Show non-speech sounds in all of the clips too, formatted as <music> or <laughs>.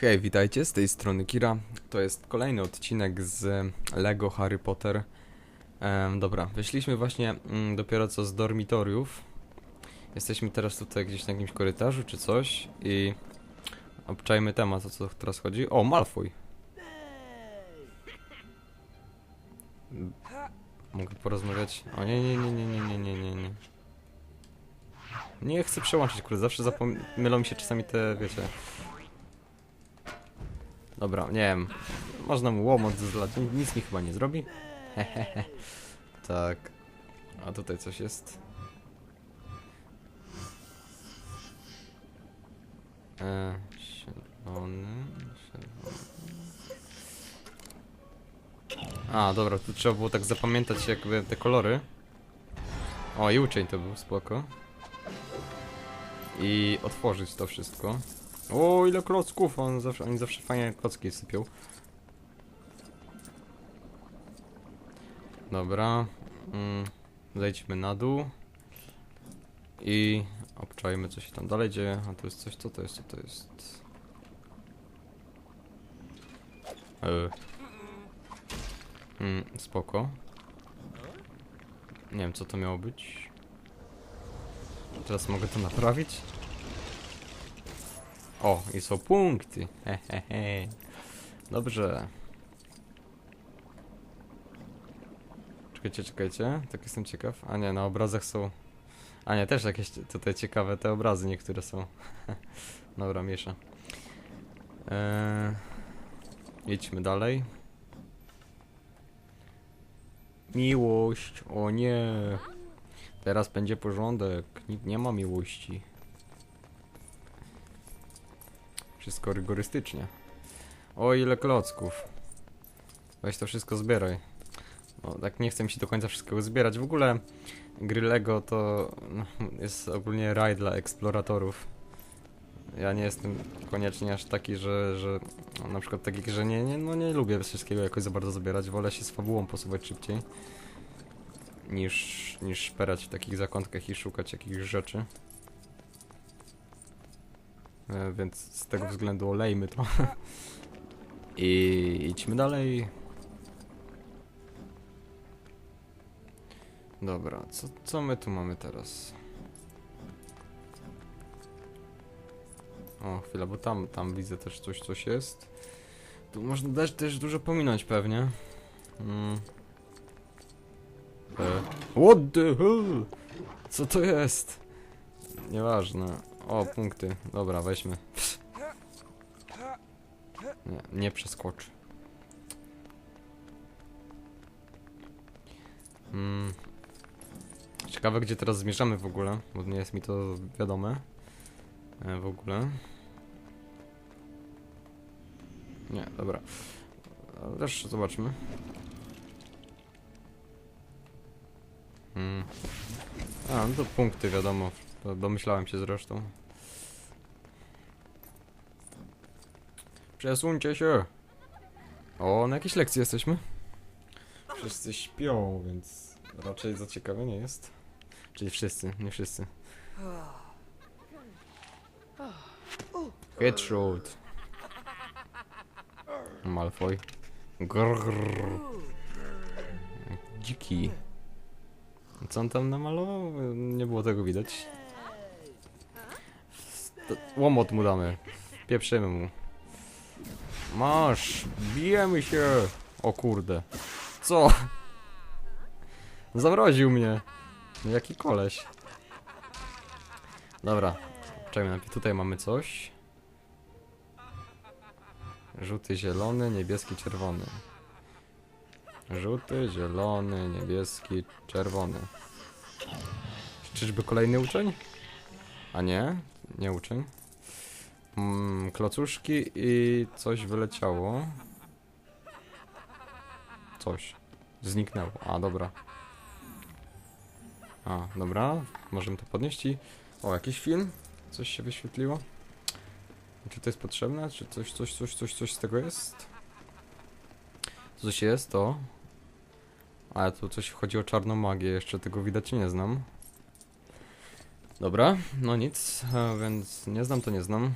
Hej, witajcie, z tej strony Kira. To jest kolejny odcinek z Lego Harry Potter. Em, dobra, wyszliśmy właśnie mm, dopiero co z dormitoriów. Jesteśmy teraz tutaj gdzieś na jakimś korytarzu czy coś i obczajmy temat, o co teraz chodzi. O, Malfoy! Mogę porozmawiać? O nie, nie, nie, nie, nie, nie, nie, nie, nie. Nie chcę przełączyć, kurde, zawsze zapom- mylą mi się czasami te, wiecie... Dobra, nie wiem. Można mu łomot zlać, nic mi chyba nie zrobi. Hehehe. <laughs> tak. A tutaj coś jest. E, czerwony, czerwony. A, dobra, tu trzeba było tak zapamiętać jakby te kolory. O, i uczeń to był, spoko. I otworzyć to wszystko. O, ile klocków! On zawsze, oni zawsze fajnie klocki sypią. Dobra. Mm, zejdźmy na dół. I obczajmy, co się tam dalej dzieje. A to jest coś, co to jest, co to jest? E. Mm, spoko. Nie wiem, co to miało być. Teraz mogę to naprawić. O, i są punkty. Hehehe. Dobrze. Czekajcie, czekajcie. Tak jestem ciekaw. A nie, na obrazach są... A nie, też jakieś tutaj ciekawe te obrazy niektóre są. <laughs> Dobra, miesza. Eee, idźmy dalej. Miłość, o nie. Teraz będzie porządek. Nikt nie ma miłości. Wszystko rygorystycznie. O ile klocków. Weź to wszystko zbieraj. Tak nie chcę mi się do końca wszystkiego zbierać. W ogóle gry Lego to no, jest ogólnie raj dla eksploratorów. Ja nie jestem koniecznie aż taki, że, że no, na przykład takich, że nie, nie, no nie lubię wszystkiego jakoś za bardzo zbierać. Wolę się z fabułą posuwać szybciej niż, niż szperać w takich zakątkach i szukać jakichś rzeczy. E, więc z tego względu olejmy to. <laughs> I idźmy dalej. Dobra, co, co my tu mamy teraz? O, chwila, bo tam, tam widzę też coś, coś jest. Tu można też, też dużo pominąć pewnie. Mm. E, what the hell? Co to jest? Nieważne. O, punkty. Dobra, weźmy. Nie, nie przeskoczy. Mm. Ciekawe, gdzie teraz zmierzamy w ogóle, bo nie jest mi to wiadome. E, w ogóle. Nie, dobra. Też zobaczmy. Mm. A, no to punkty, wiadomo. Domyślałem się zresztą. Przesuńcie się! O, na jakiejś lekcji jesteśmy? Wszyscy śpią, więc raczej za ciekawe nie jest. Czyli wszyscy, nie wszyscy. Headshot. Malfoy. Grrr. Dziki. Co on tam namalował? Nie było tego widać. Łomot mu damy. Pieprzymy mu. Masz! Bijemy się! O kurde. Co? Zamroził mnie. Jaki koleś. Dobra. Czekaj, najpierw tutaj mamy coś. Żółty, zielony, niebieski, czerwony. Żółty, zielony, niebieski, czerwony. Czyżby kolejny uczeń? A nie, nie uczeń. Mm, klocuszki i coś wyleciało. Coś. Zniknęło. A, dobra. A, dobra. Możemy to podnieść i... O, jakiś film? Coś się wyświetliło? Czy to jest potrzebne? Czy coś, coś, coś, coś, coś z tego jest? Coś jest, to... Ale tu coś chodzi o czarną magię, jeszcze tego widać nie znam. Dobra, no nic, e, więc nie znam to nie znam.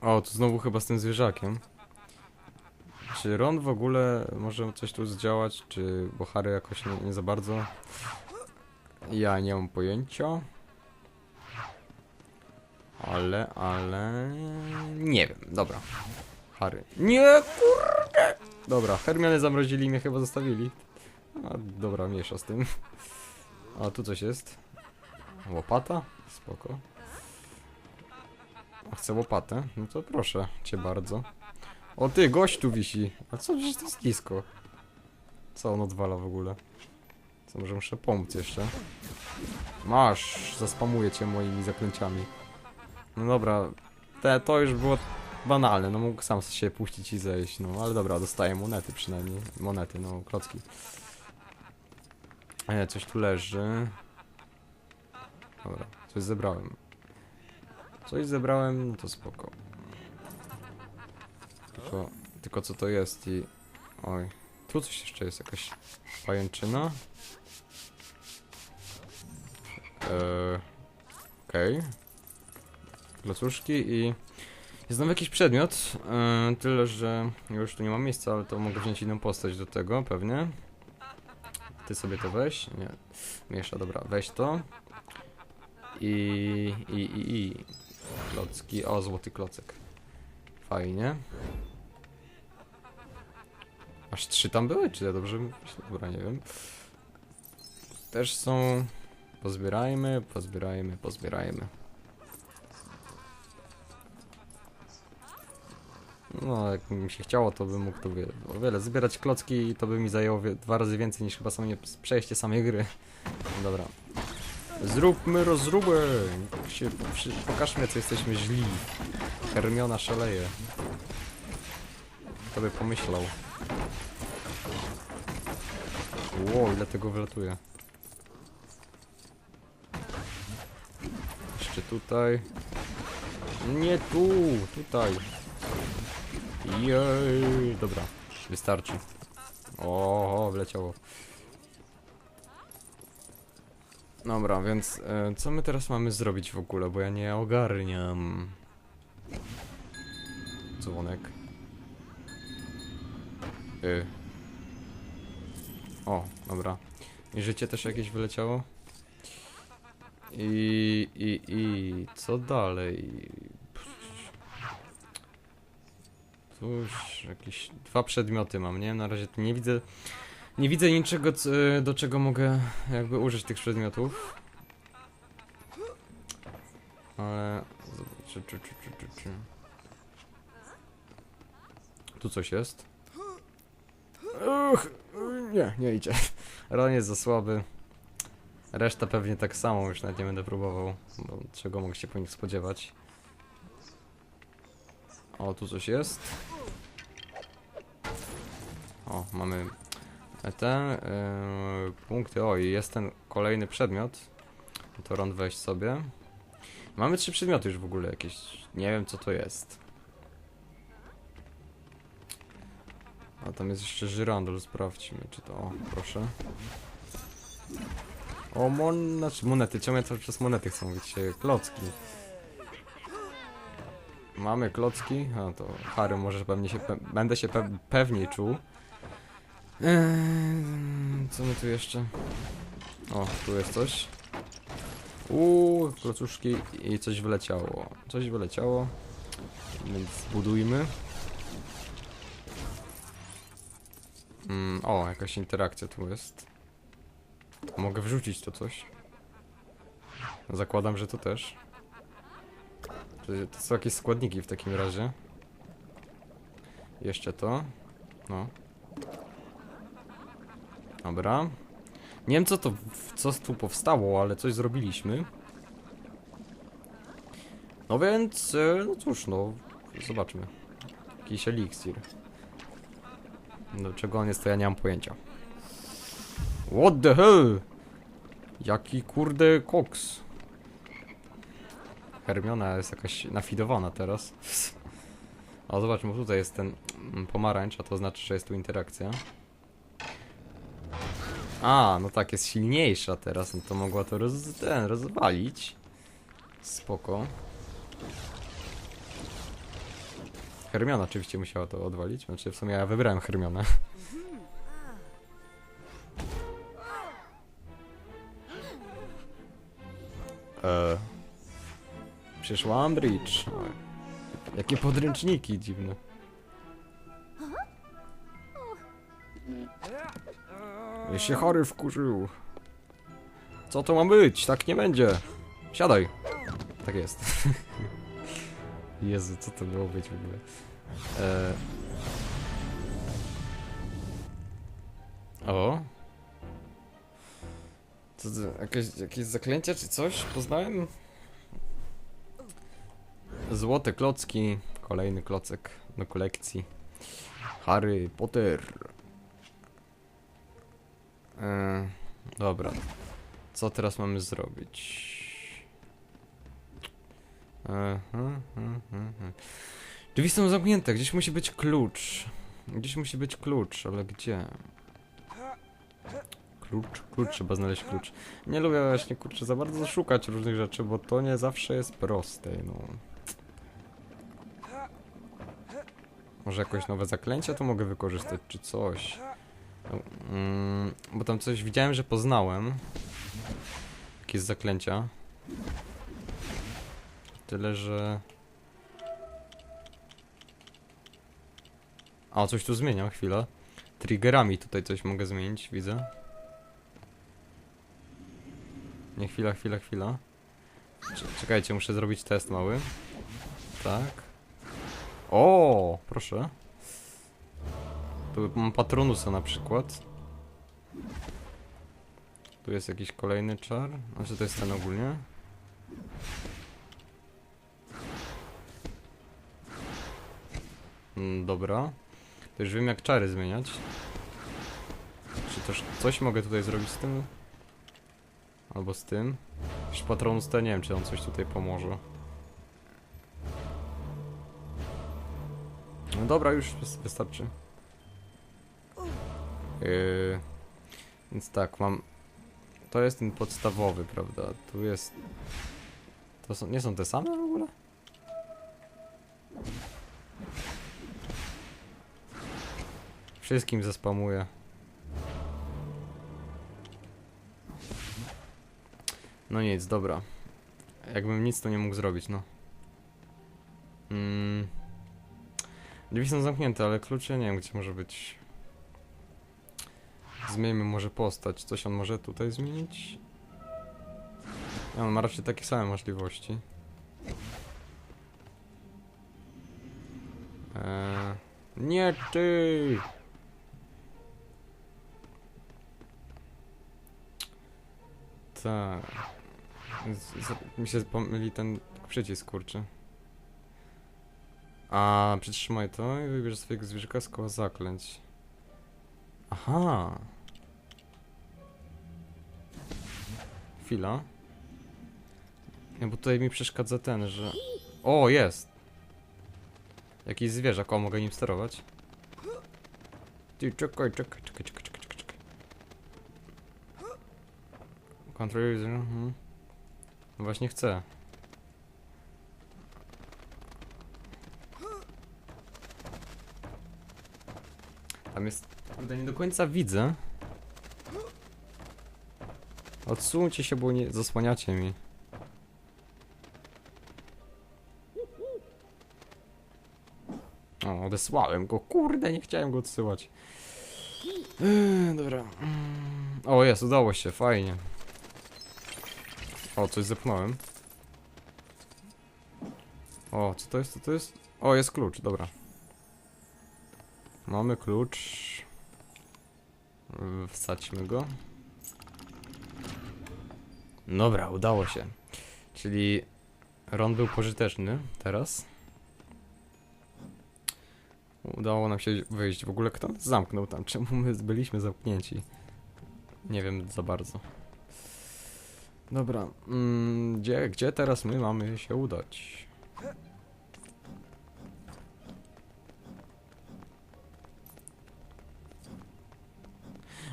O, to znowu chyba z tym zwierzakiem. Czy Ron w ogóle może coś tu zdziałać, czy Bohary jakoś nie, nie za bardzo? Ja nie mam pojęcia. Ale, ale... Nie wiem, dobra. Harry. Nie, kurde! Dobra, Hermiony zamrozili mnie chyba zostawili. A, dobra, mniejsza z tym. A tu coś jest. Łopata? Spoko. A chcę łopatę? No to proszę cię bardzo. O ty, gość tu wisi. A co, przecież to jest kisko. Co on odwala w ogóle? Co, może muszę pomóc jeszcze? Masz, zaspamuję cię moimi zaklęciami. No dobra, te, to już było banalne, no mógł sam się puścić i zejść, no ale dobra, dostaję monety przynajmniej. Monety, no, klocki. E, coś tu leży. Dobra, coś zebrałem. Coś zebrałem, no to spoko. Tylko, tylko co to jest i... Oj, tu coś jeszcze jest, jakaś pajęczyna. Eee, Okej. Klocuszki i... Jest znowu jakiś przedmiot, eee, tyle że już tu nie ma miejsca, ale to mogę wziąć inną postać do tego, pewnie. Ty sobie to weź, nie, miesza, dobra, weź to. I, i, i, i, klocki, o, złoty klocek. Fajnie. Aż trzy tam były, czy ja dobrze? Dobra, nie wiem. Też są... Pozbierajmy, pozbierajmy, pozbierajmy. No, jak mi się chciało, to bym mógł to wie, o wiele zbierać klocki i to by mi zajęło dwa razy więcej niż chyba samie, przejście samej gry. Dobra. Zróbmy rozróbę! Pokażmy, co jesteśmy źli. Hermiona szaleje. Kto by pomyślał? Ło, ile tego wylatuje. Jeszcze tutaj. Nie tu, tutaj. Jej, dobra, wystarczy. O wleciało. Dobra, więc e, co my teraz mamy zrobić w ogóle, bo ja nie ogarniam. Dzwonek. Y. O, dobra. I życie też jakieś wyleciało? I, i, i co dalej? Tu jakieś dwa przedmioty mam, nie? Na razie tu nie widzę, nie widzę niczego, do czego mogę jakby użyć tych przedmiotów. Ale... Czy, czy, czy, czy, czy. Tu coś jest? Uch, nie, nie idzie. Ron jest za słaby. Reszta pewnie tak samo, już nawet nie będę próbował, bo czego mogę się po nich spodziewać. O, tu coś jest. O, mamy te yy, punkty. O, i jest ten kolejny przedmiot. To Ron weź sobie. Mamy trzy przedmioty już w ogóle jakieś. Nie wiem co to jest. A tam jest jeszcze żyrandol, sprawdźmy czy to. O, proszę. O, mon... znaczy monety, czemu ja to przez monety chcę mówić? Klocki. Mamy klocki. A to Harry może pewnie się. Pe będę się pe pewniej czuł. Eee, co my tu jeszcze? O, tu jest coś. Uuu, klocuszki i coś wyleciało. Coś wyleciało. Więc zbudujmy. Mm, o, jakaś interakcja tu jest. Mogę wrzucić to coś. Zakładam, że to też. To są jakieś składniki w takim razie. Jeszcze to. No. Dobra. Nie wiem co to, co tu powstało, ale coś zrobiliśmy. No więc, e, no cóż, no, zobaczmy. Jakiś eliksir. Do czego on jest, to ja nie mam pojęcia. What the hell? Jaki kurde koks. Hermiona jest jakaś nafidowana teraz. <laughs> O, zobaczmy, tutaj jest ten pomarańcz, a to znaczy, że jest tu interakcja. A, no tak, jest silniejsza teraz, no to mogła to roz, ten, rozwalić. Spoko. Hermiona oczywiście musiała to odwalić. Znaczy w sumie ja wybrałem Hermionę. Eee. <laughs> Przyszła Ambridge. Oj. Jakie podręczniki dziwne. Ja się chory wkurzył. Co to ma być? Tak nie będzie. Siadaj. Tak jest. <laughs> Jezu, co to miało być w ogóle? E... O. Co to, jakieś, jakieś zaklęcia czy coś? Poznałem? Złote klocki. Kolejny klocek do kolekcji. Harry Potter. E... Dobra. Co teraz mamy zrobić? Drzwi są zamknięte, gdzieś musi być klucz. Gdzieś musi być klucz, ale gdzie? Klucz, klucz, trzeba znaleźć klucz. Nie lubię właśnie, kurczę, za bardzo szukać różnych rzeczy, bo to nie zawsze jest proste, no. Może jakieś nowe zaklęcia to mogę wykorzystać, czy coś. Mm, bo tam coś widziałem, że poznałem. Jakieś zaklęcia. Tyle, że... A, coś tu zmieniam, chwilę. Triggerami tutaj coś mogę zmienić, widzę. Nie, chwila, chwila, chwila. Cze- Czekajcie, muszę zrobić test mały. Tak. O, proszę. Tu Patronusa na przykład. Tu jest jakiś kolejny czar. Znaczy to jest ten ogólnie. Mm, Dobra. To już wiem jak czary zmieniać. Czy też coś mogę tutaj zrobić z tym? Albo z tym? Już Patronus to nie wiem czy on coś tutaj pomoże. No dobra, już wys- wystarczy. Yy, więc tak, mam... To jest ten podstawowy, prawda? Tu jest... To są, nie są te same w ogóle? Wszystkim zespamuję. No nic, dobra. Jakbym nic to nie mógł zrobić, no. Mm. Drzwi są zamknięte, ale klucze nie wiem gdzie może być. Zmieńmy może postać. Coś on może tutaj zmienić? No, on ma raczej takie same możliwości. Eee, nie ty! Tak. Mi się pomyli ten przycisk, kurczę. A, przytrzymaj to i wybierz swojego zwierzaka z koła zaklęć. Aha. Chwila. Nie, bo tutaj mi przeszkadza ten, że... O, jest! Jakiś zwierzak, o, mogę nim sterować. Ty, czekaj, czekaj, czekaj, czekaj, czekaj, czekaj. Control user, mhm. No Właśnie chcę. Tam jest... Kurde, nie do końca widzę. Odsuńcie się, bo nie zasłaniacie mi. O, odesłałem go. Kurde, nie chciałem go odsyłać. Dobra. O, jest, udało się, fajnie. O, coś zepchnąłem. O, co to jest, co to jest? O, jest klucz, dobra. Mamy klucz. Wsadźmy go. Dobra, udało się. Czyli Ron był pożyteczny teraz. Udało nam się wyjść. W ogóle kto zamknął tam? Czemu my byliśmy zamknięci? Nie wiem za bardzo. Dobra, mm, gdzie, gdzie teraz my mamy się udać?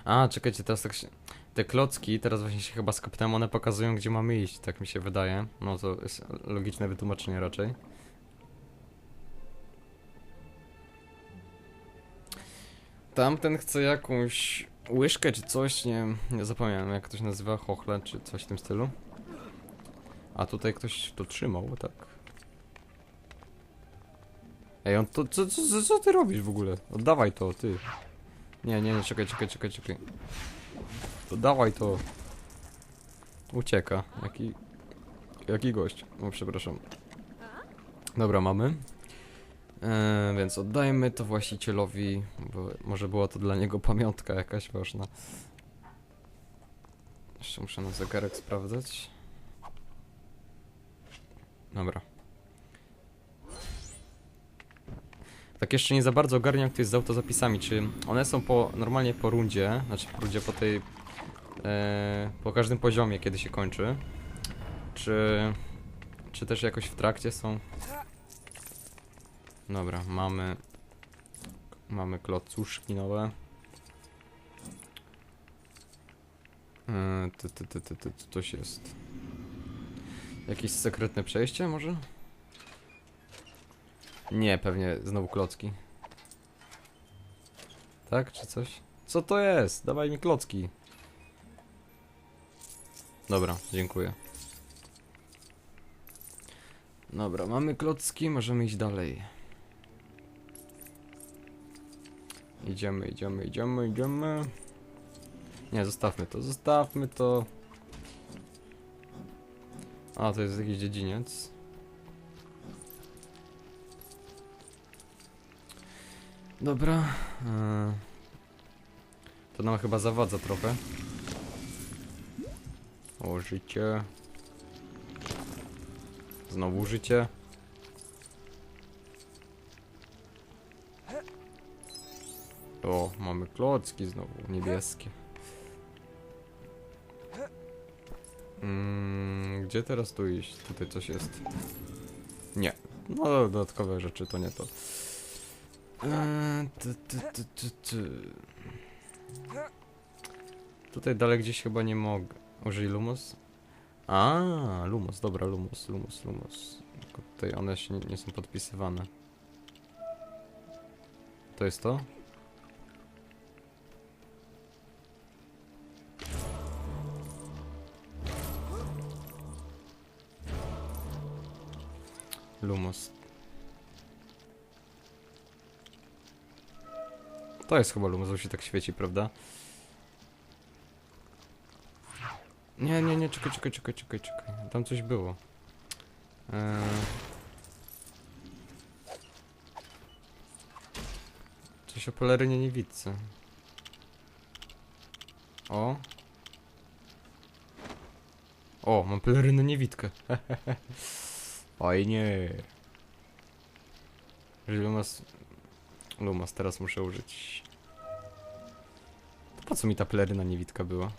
A, czekajcie, teraz tak się... Te klocki, teraz właśnie się chyba skopnąłem, one pokazują, gdzie mamy iść, tak mi się wydaje. No to jest logiczne wytłumaczenie raczej. Tamten chce jakąś łyżkę czy coś, nie, nie zapomniałem jak to się nazywa, chochle czy coś w tym stylu. A tutaj ktoś to trzymał, tak. Ej, on to, co, co, co ty robisz w ogóle? Oddawaj to, ty. Nie, nie, nie, czekaj, czekaj, czekaj, czekaj. Oddawaj to. Ucieka, jaki, jaki gość. O, przepraszam. Dobra, mamy. E, więc oddajmy to właścicielowi, bo może była to dla niego pamiątka jakaś ważna. Jeszcze muszę na zegarek sprawdzać. Dobra. Tak jeszcze nie za bardzo ogarniam, jak to jest z autozapisami. Czy one są po normalnie po rundzie, znaczy po rundzie po tej. E, po każdym poziomie, kiedy się kończy. Czy. Czy też jakoś w trakcie są? Dobra, mamy. Mamy klocuszki nowe. Ty, ty, ty, ty, ty, co coś jest? Jakieś sekretne przejście może? Nie, pewnie znowu klocki. Tak, czy coś? Co to jest? Dawaj mi klocki. Dobra, dziękuję. Dobra, mamy klocki, możemy iść dalej. Idziemy, idziemy, idziemy, idziemy. Nie, zostawmy to, zostawmy to. A, to jest jakiś dziedziniec. Dobra. e, To nam chyba zawadza trochę. O, życie. Znowu życie. O, mamy klocki znowu, niebieskie. Mm, gdzie teraz tu iść? Tutaj coś jest. Nie. No, dodatkowe rzeczy to nie to. Eee. Tutaj dalej gdzieś chyba nie mogę. Użyj Lumos? A, Lumos, dobra, Lumos, Lumos, Lumos. Tylko tutaj one się nie, nie są podpisywane. To jest to? Lumos. To jest chyba Lumos, bo się tak świeci, prawda? Nie, nie, nie, czekaj, czekaj, czekaj, czekaj, czekaj. Tam coś było. Eee... Coś o pelerynie nie widzę. O. O, mam pelerynę niewidkę. <laughs> Fajnie. Jeżeli Lumas... Lumas teraz muszę użyć. To po co mi ta peleryna niewidka była?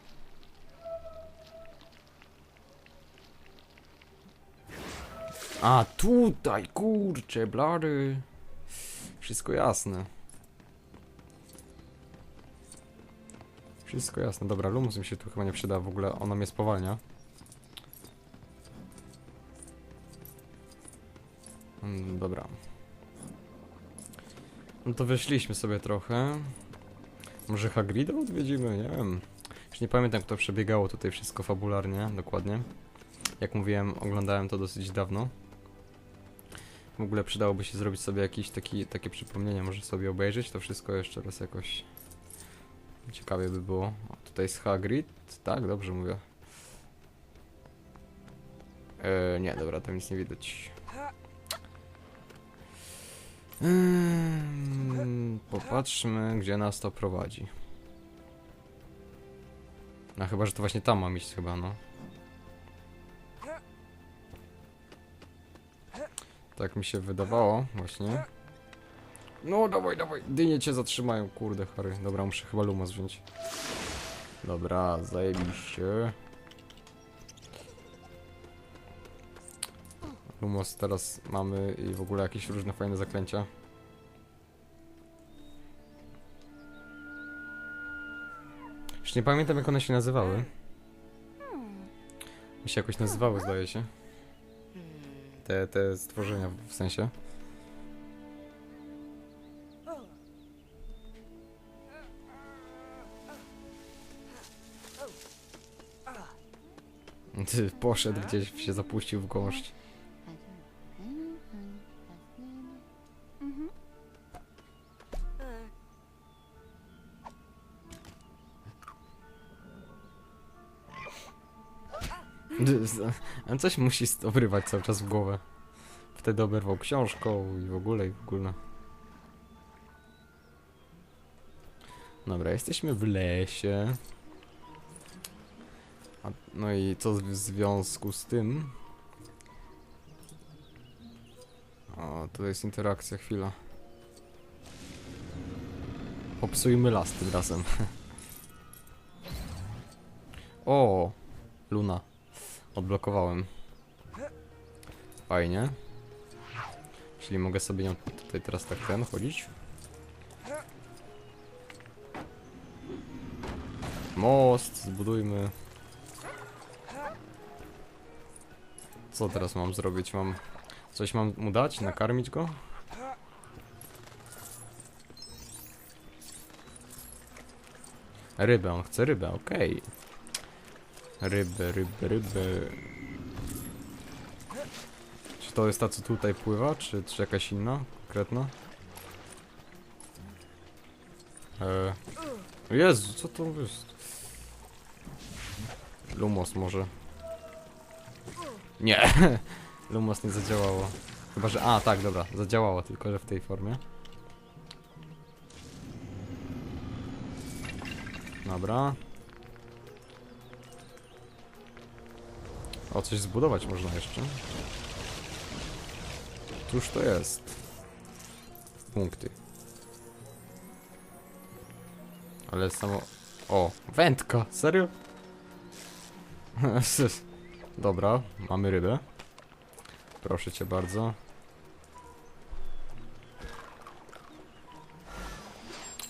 A, tutaj, kurcze, blady. Wszystko jasne. Wszystko jasne. Dobra, Lumus mi się tu chyba nie przyda w ogóle. Ona mnie spowalnia. Mm, dobra. No to wyszliśmy sobie trochę. Może Hagrida odwiedzimy? Nie wiem. Już nie pamiętam, kto przebiegało tutaj wszystko fabularnie, dokładnie. Jak mówiłem, oglądałem to dosyć dawno. W ogóle przydałoby się zrobić sobie jakieś taki, takie przypomnienie, może sobie obejrzeć to wszystko jeszcze raz jakoś. Ciekawie by było. O, tutaj jest Hagrid, tak? Dobrze mówię. Eee, nie, dobra, tam nic nie widać. Ehm, popatrzmy, gdzie nas to prowadzi. No chyba, że to właśnie tam mam iść chyba, no. Tak mi się wydawało, właśnie. No, dawaj, dawaj, dynie cię zatrzymają, kurde, Harry. Dobra, muszę chyba Lumos wziąć. Dobra, zajebiście. Lumos teraz mamy i w ogóle jakieś różne fajne zaklęcia. Już nie pamiętam jak one się nazywały. Mi się jakoś nazywały, zdaje się. Te, te stworzenia w sensie. Ty, poszedł gdzieś, się zapuścił w gąszcz. Coś musi obrywać cały czas w głowę. Wtedy oberwał książką i w ogóle, i w ogóle. Dobra, jesteśmy w lesie. A, no i co w związku z tym? O, to jest interakcja, chwila. Popsujmy las tym razem. <laughs> o, Luna. Odblokowałem. Fajnie. Czyli mogę sobie nią tutaj teraz tak ten chodzić. Most zbudujmy. Co teraz mam zrobić? Mam coś mam mu dać? Nakarmić go? Rybę, on chce rybę, okej. Ryby, ryby, ryby. Czy to jest ta, co tutaj pływa, czy, czy jakaś inna, konkretna? Eee. Jezu, co to jest? Lumos może. Nie! <laughs> Lumos nie zadziałało. Chyba, że... A, tak, dobra, zadziałało, tylko że w tej formie. Dobra. O, coś zbudować można jeszcze. Cóż to jest? Punkty. Ale samo... O, wędka! Serio? <laughs> Dobra, mamy rybę. Proszę cię bardzo.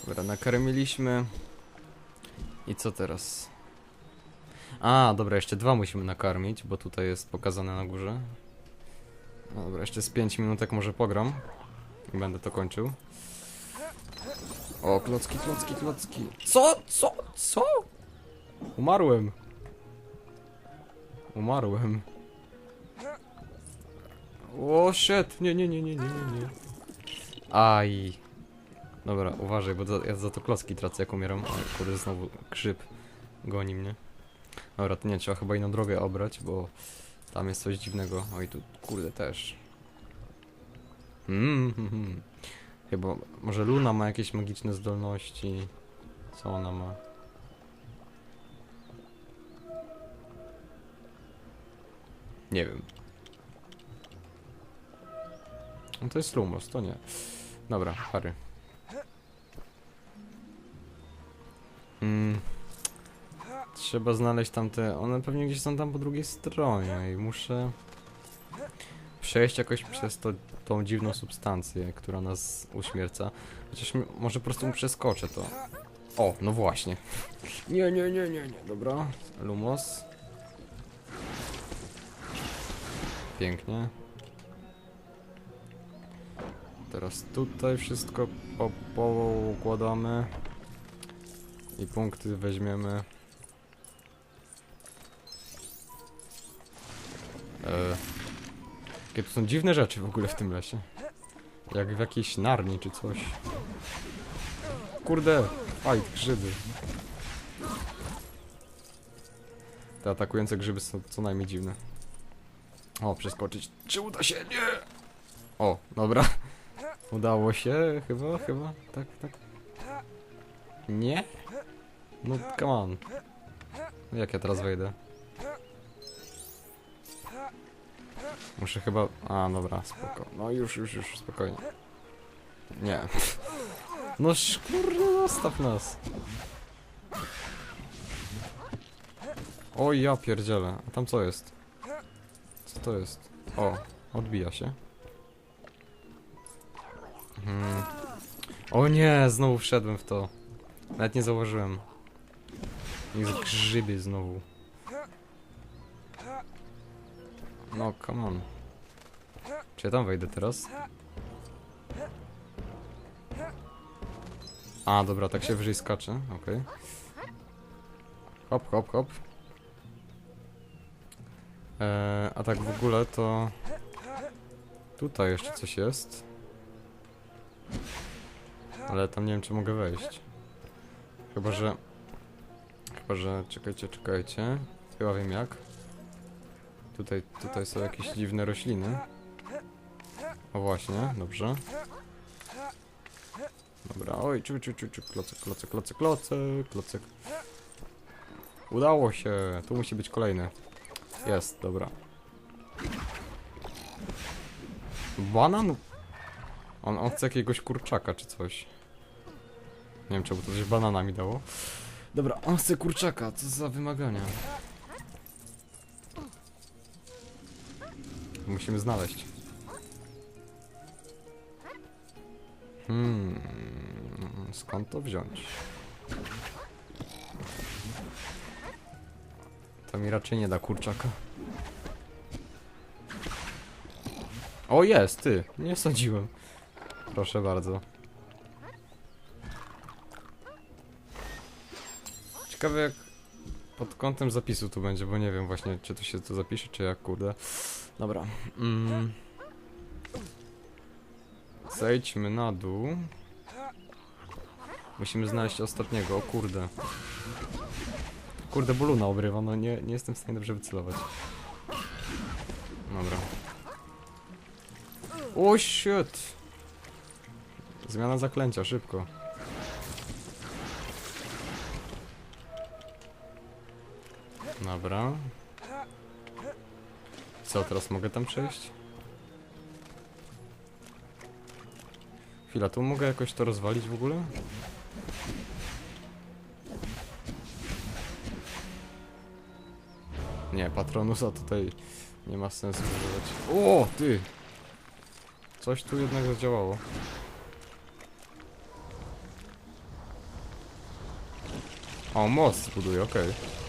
Dobra, nakarmiliśmy. I co teraz? A, dobra, jeszcze dwa musimy nakarmić, bo tutaj jest pokazane na górze. No dobra, jeszcze z 5 minutek może pogram. I będę to kończył. O, klocki, klocki, klocki. Co? Co? Co? Umarłem. Umarłem. O, shit. Nie, nie, nie, nie, nie, nie, nie. Aj. Dobra, uważaj, bo za, ja za to klocki tracę jak umieram. O, kurde, znowu grzyb goni mnie. Dobra, to nie, trzeba chyba inną drogę obrać, bo tam jest coś dziwnego. Oj, tu kurde też. Mm, hmm, hmm. Chyba, może Luna ma jakieś magiczne zdolności. Co ona ma? Nie wiem. No to jest Lumos, to nie. Dobra, Harry. Mm. Trzeba znaleźć tamte. One pewnie gdzieś są tam po drugiej stronie i muszę przejść jakoś przez to, tą dziwną substancję, która nas uśmierca. Chociaż może po prostu przeskoczę to. O, no właśnie. <laughs> Nie, nie, nie, nie, nie. Dobra. Lumos. Pięknie. Teraz tutaj wszystko po- poukładamy. I punkty weźmiemy. Jakie to są dziwne rzeczy w ogóle w tym lesie. Jak w jakiejś narni czy coś. Kurde, fight, grzyby. Te atakujące grzyby są co najmniej dziwne. O, przeskoczyć. Czy uda się? Nie! O, dobra. Udało się, chyba, chyba. Tak, tak. Nie? No, come on. Jak ja teraz wejdę? Muszę chyba... A, dobra, spoko. No już, już, już, spokojnie. Nie. No kurde, zostaw nas. O ja pierdzielę. A tam co jest? Co to jest? O, odbija się. Hmm. O nie, znowu wszedłem w to. Nawet nie zauważyłem. Jest grzyby znowu. No, come on. Czy ja tam wejdę teraz? A, dobra, tak się wyżej skacze, okej. Hop, hop, hop. E, a tak w ogóle to... Tutaj jeszcze coś jest. Ale tam nie wiem, czy mogę wejść. Chyba, że... Chyba, że... Czekajcie, czekajcie. Chyba wiem jak. Tutaj, tutaj są jakieś dziwne rośliny. O właśnie, dobrze. Dobra, oj, czu, czu, klocek, klocek, klocek, klocek, klocek. Udało się, tu musi być kolejny. Jest, dobra. Banan? On, on chce jakiegoś kurczaka czy coś. Nie wiem, czemu to coś banana mi dało. Dobra, on chce kurczaka, co za wymagania. Musimy znaleźć. Hmm, skąd to wziąć? To mi raczej nie da kurczaka. O jest, ty! Nie sądziłem. Proszę bardzo. Ciekawe jak pod kątem zapisu tu będzie, bo nie wiem właśnie czy to się tu zapisze, czy jak kurde. Dobra. Mm. Zejdźmy na dół. Musimy znaleźć ostatniego, o kurde. Kurde, bo luna obrywa, no nie, nie jestem w stanie dobrze wycelować. Dobra. O shit! Zmiana zaklęcia, szybko. Dobra. Co, teraz mogę tam przejść? Chwila, tu mogę jakoś to rozwalić w ogóle? Nie, Patronusa tutaj nie ma sensu używać. O, ty! Coś tu jednak zadziałało. O, most zbuduję, okej. No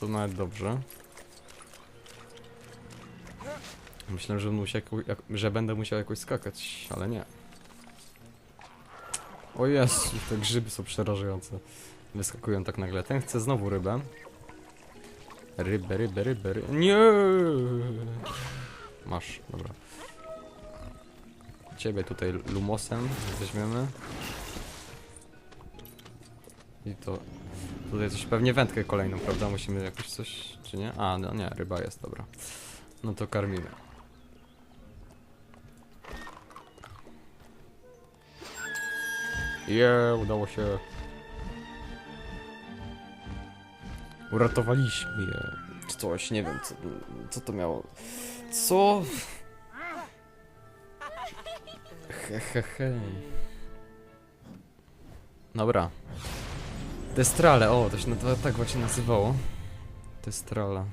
to nawet dobrze. Myślę, że, musiał, że będę musiał jakoś skakać, ale nie. O Jezu, te grzyby są przerażające. Wyskakują tak nagle. Ten chce znowu rybę. Rybę, rybę, rybę, rybę. Nie! Masz, dobra. Ciebie tutaj lumosem weźmiemy. I to... Tutaj coś, pewnie wędkę kolejną, prawda? Musimy jakoś coś, czy nie? A, no nie, ryba jest, dobra. No to karmimy. Je, udało się. Uratowaliśmy je. Czy coś, nie wiem, co, co to miało. Co? He, he, he. Dobra. Testrale, o, to się na- to, tak właśnie nazywało. Testrala.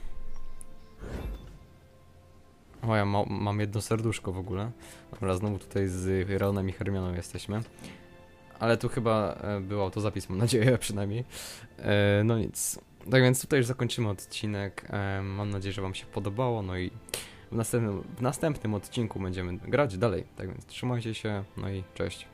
O, ja ma, mam jedno serduszko w ogóle. Dobra, znowu tutaj z Reonem i Hermioną jesteśmy. Ale tu chyba e, był autozapis, mam nadzieję <laughs> przynajmniej. E, no nic. Tak więc tutaj już zakończymy odcinek. E, mam nadzieję, że wam się podobało. No i w następnym, w następnym odcinku będziemy grać dalej. Tak więc trzymajcie się, no i cześć.